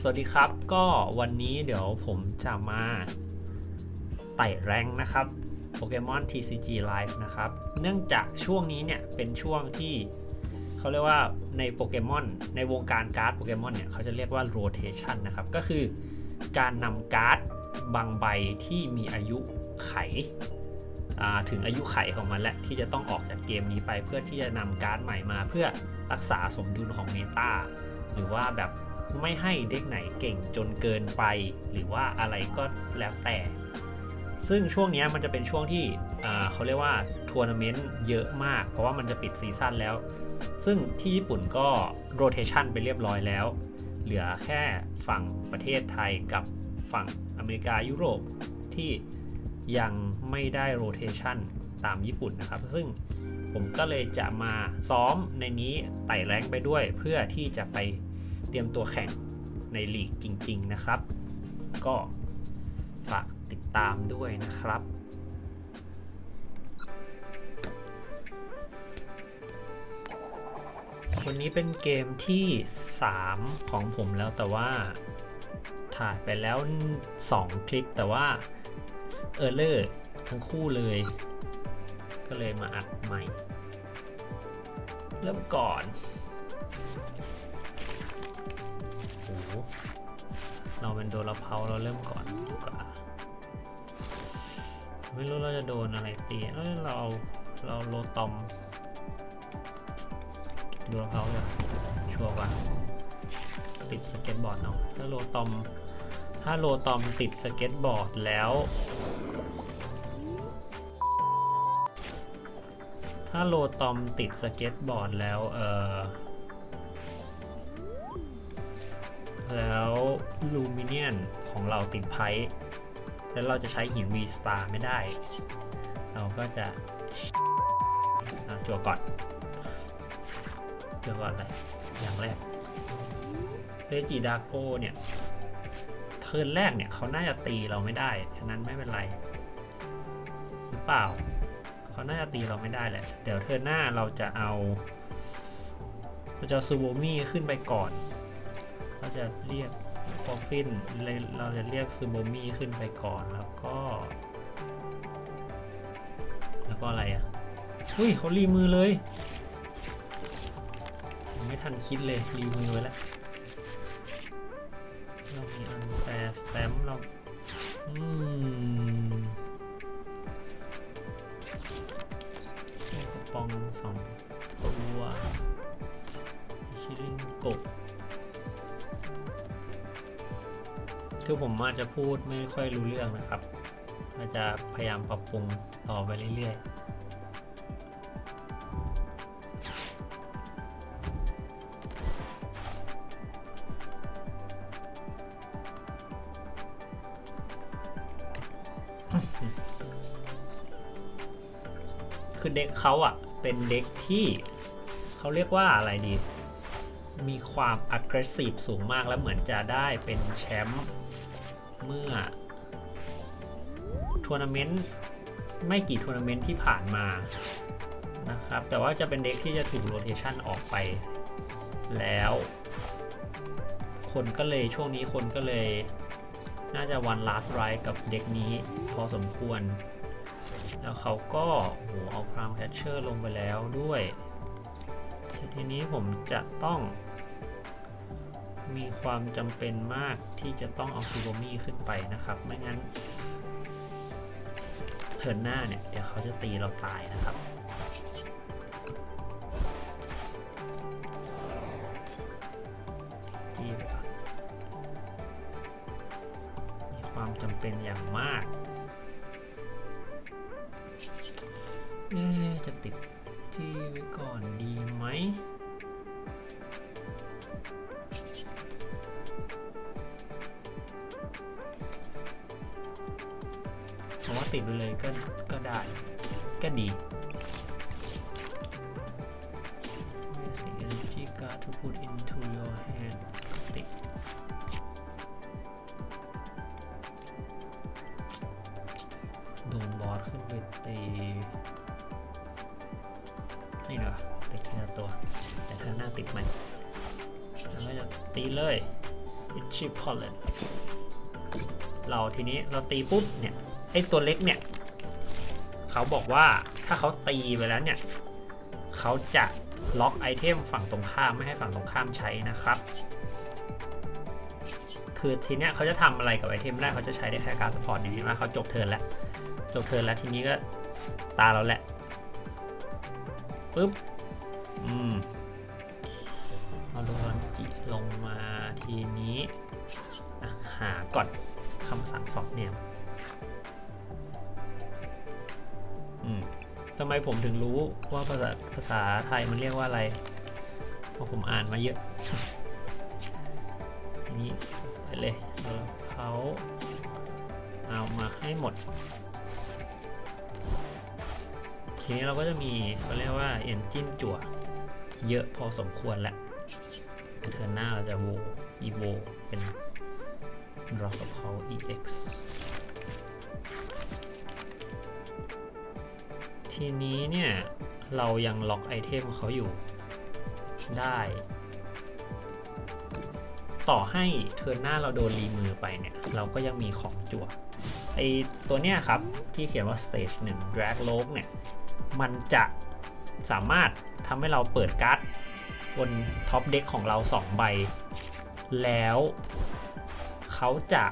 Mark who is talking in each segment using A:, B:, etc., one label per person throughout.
A: สวัสดีครับก็วันนี้เดี๋ยวผมจะมาไต่แรงนะครับโปเกมอน TCG Live นะครับ เนื่องจากช่วงนี้เนี่ยเป็นช่วงที่เขาเรียกว่าในโปเกมอนในวงการการ์ดโปเกมอนเนี่ยเขาจะเรียกว่า rotation นะครับ ก็คือการนำการ์ดบางใบที่มีอายุไขถึงอายุไขของมันแหละที่จะต้องออกจากเกมนี้ไปเพื่อที่จะนำการ์ดใหม่มา เพื่อรักษาสมดุลของเมตาหรือว่าแบบ ไม่ให้เด็กไหนเก่งจนเกินไป หรือว่าอะไรก็แล้วแต่ ซึ่งช่วงนี้มันจะเป็นช่วงที่เขาเรียกว่าทัวร์นาเมนต์เยอะมาก เพราะว่ามันจะปิดซีซั่นแล้ว ซึ่งที่ญี่ปุ่นก็โรเ t ชันไปเรียบร้อยแล้ว เหลือแค่ฝั่งประเทศไทยกับฝั่งอเมริกายุโรปที่ยังไม่ได้โรเ t ชันตามญี่ปุ่นนะครับ ซึ่งผมก็เลยจะมาซ้อมในนี้ไต่แรงไปด้วยเพื่อที่จะไป รียมตัวแข่งในลีกจริง ๆ นะครับ ก็ฝากติดตามด้วยนะครับวันนี้เป็นเกมที่ 3 ของผมแล้วแต่ว่าถ่ายไปแล้ว 2 คลิปแต่ว่าเออร์เลอร์ทั้งคู่เลย ก็เลยมาอัดใหม่ เริ่มก่อน เราเป็นโดนละเพาเราเริ่มก่อนดีกว่าไม่รู้เราจะโดนอะไรตีเอ้ยเราเอาเราโลตอมดูเท้าเลยชัวร์ว่าติดสเก็ตบอร์ดเนาะถ้าโลตอม ถ้าโลตอมติดสเก็ตบอร์ดแล้ว ถ้าโลตอมติดสเก็ตบอร์ดแล้ว เออ แล้วลูมิเนียนของเราติดไพ่แล้วเราจะใช้หิน V Star ไม่ได้ เราก็จะจั่วก่อนเดี๋ยวก่อนเลยอย่างแรกเรจิดาโกเนี่ยเทิร์นแรกเนี่ยเขาน่าจะตีเราไม่ได้ฉะนั้นไม่เป็นไร หรือเปล่า เขาน่าจะตีเราไม่ได้แหละ เดี๋ยวเทิร์นหน้าเราจะเอาเราจะซูโบมี่ขึ้นไปก่อน เราจะเรียกฟอฟฟินเราจะเรียกซูโบมี่ขึ้นไปก่อนแล้วก็ แล้วก็อะไรอะอุ้ยเขารีมือเลย ไม่ทันคิดเลย รีวิวไว้แล้วเรามี unfair stamp เราอืมกระปองสองตัวคิริงกะ คือผมอาจจะพูดไม่ค่อยรู้เรื่องนะครับ อาจจะพยายามปรับปรุงต่อไปเรื่อยๆคือเด็กเขาอะเป็นเด็กที่เขาเรียกว่าอะไรดี มีความ aggressive สูงมากแล้วเหมือนจะได้เป็นแชมป์เมื่อทัวร์นาเมนต์ไม่กี่ทัวร์นาเมนต์ที่ผ่านมานะครับ แต่ว่าจะเป็นเด็กที่จะถูกโรเ t ชันออกไปแล้ว คนก็เลยช่วงนี้คนก็เลยน่าจะวัน last ride กับเด็กนี้พอสมควร แล้วเขาก็โหเอาพรามแคชเชอร์ลงไปแล้วด้วย ทีนี้ผมจะต้อง มีความจำเป็นมากที่จะต้องเอาซูโบมี่ขึ้นไปนะครับ ไม่งั้นเทิร์นหน้าเนี่ย เดี๋ยวเขาจะตีเราตายนะครับจี้ไปก่อนมีความจำเป็นอย่างมากจะติดที่ไว้ก่อนดีไหม ติดไปเลยก็ก็ได้ ก็ดี Basic energy card to put into your hand ติดโดนบอสขึ้นไปตีนี่ดีกว่าติดทีละตัว แต่ถ้าหน้าติดใหม่แล้วก็จะตีเลย it ชิปพอลเลนเราทีนี้เราตีปุ๊บเนี่ย อตัวเล็กเนี่ย เขาบอกว่าถ้าเขาตีไปแล้วเนี่ย เขาจะล็อกไอเทมฝั่งตรงข้ามไม่ให้ฝั่งตรงข้ามใช้นะครับ คือทีเนี้ยเขาจะทำอะไรกับไอเทมไม่ได้เขาจะใช้ได้แค่การสปอร์ตอย่างนี้ว่าเขาจบเทิร์นแล้ว จบเทิร์นแล้วทีนี้ก็ตาเราแหละปุ๊บอืมเอาโดนจิลงมาทีนี้หาก่อนคำสั่งซอฟเนี่ย ทำไมผมถึงรู้ว่าภาษาภาษาไทยมันเรียกว่าอะไร เพราะผมอ่านมาเยอะ นี้ไปเลยเราเขาเอามาให้หมดทีนี้เราก็จะมีเขาเรียกว่า Engine จั่ว เยอะพอสมควรแหละเทิร์นหน้าเราจะโว evo เป็น drop of power ex ทีนี้เนี่ย เรายังล็อกไอเทมเขาอยู่ได้ ต่อให้เทิร์นหน้าเราโดนรีมือไปเนี่ย เราก็ยังมีของจั่วไอตัวเนี้ยครับ ที่เขียนว่า stage 1 drag l o g เนี่ย มันจะสามารถทำให้เราเปิดการ์ดบนท็อปเด็กของเรา 2 ใบ แล้วเขาจะ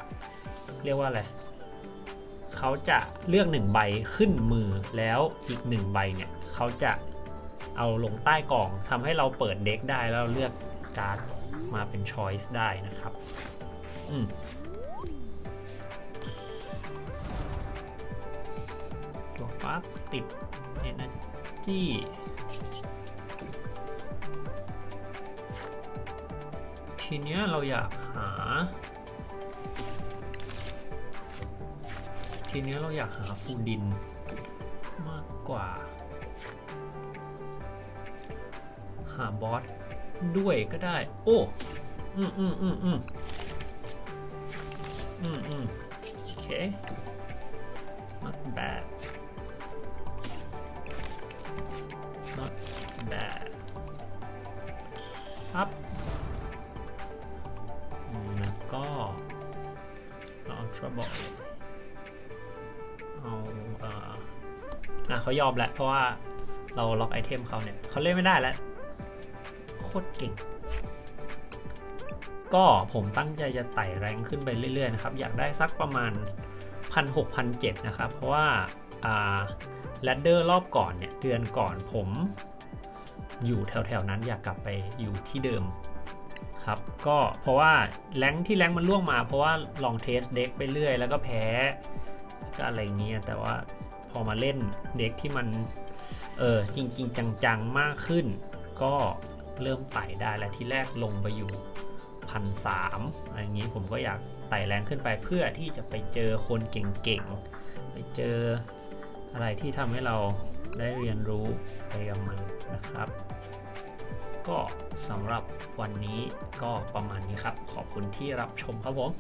A: เรียกว่าอะไร เขาจะเลือก 1 ใบขึ้นมือแล้วอีก 1 ใบเนี่ยเขาจะเอาลงใต้กล่องทำให้เราเปิดเด็กได้แล้วเลือกการ์ดมาเป็นช้อยส์ได้นะครับอืมตัวปั๊บติด energy ทีเนี้ยเราอยากหา ทีนี้เราอยากหาฟูดินมากกว่า หาบอสด้วยก็ได้ โอ้ อืมอืมอืมอืมอืมอืมโอเค not bad not bad ครับแล้วก็เอา trouble เอา เขายอมแล้วเพราะว่าเราล็อกไอเทมเขาเนี่ยเขาเล่นไม่ได้แล้วโคตรเก่ง ก็ผมตั้งใจจะไต่แรงขึ้นไปเรื่อยๆนะครับ อยากได้สักประมาณ 1 6 0 0 7นะครับ เพราะว่าอ่าแรดเดอร์รอบก่อนเนี่ยเดือนก่อนผมอยู่แถวๆนั้นอยากกลับไปอยู่ที่เดิมครับก็เพราะว่าแรงที่แรงมันล่วงมา เพราะว่าลองเทสเด็กไปเรื่อย แล้วก็แพ้ก็อะไรเงี้ยแต่ว่า อมาเล่นเด็กที่มันเออจริงๆจังๆมากขึ้น ก็เริ่มไต่ได้แล้วที่แรกลงไปอยู่พันสามอะไรอย่างนี้ผมก็อยากไต่แรงขึ้นไปเพื่อที่จะไปเจอคนเก่งๆ ไปเจออะไรที่ทำให้เราได้เรียนรู้ไปกับมันนะครับ ก็สำหรับวันนี้ก็ประมาณนี้ครับ ขอบคุณที่รับชมครับผม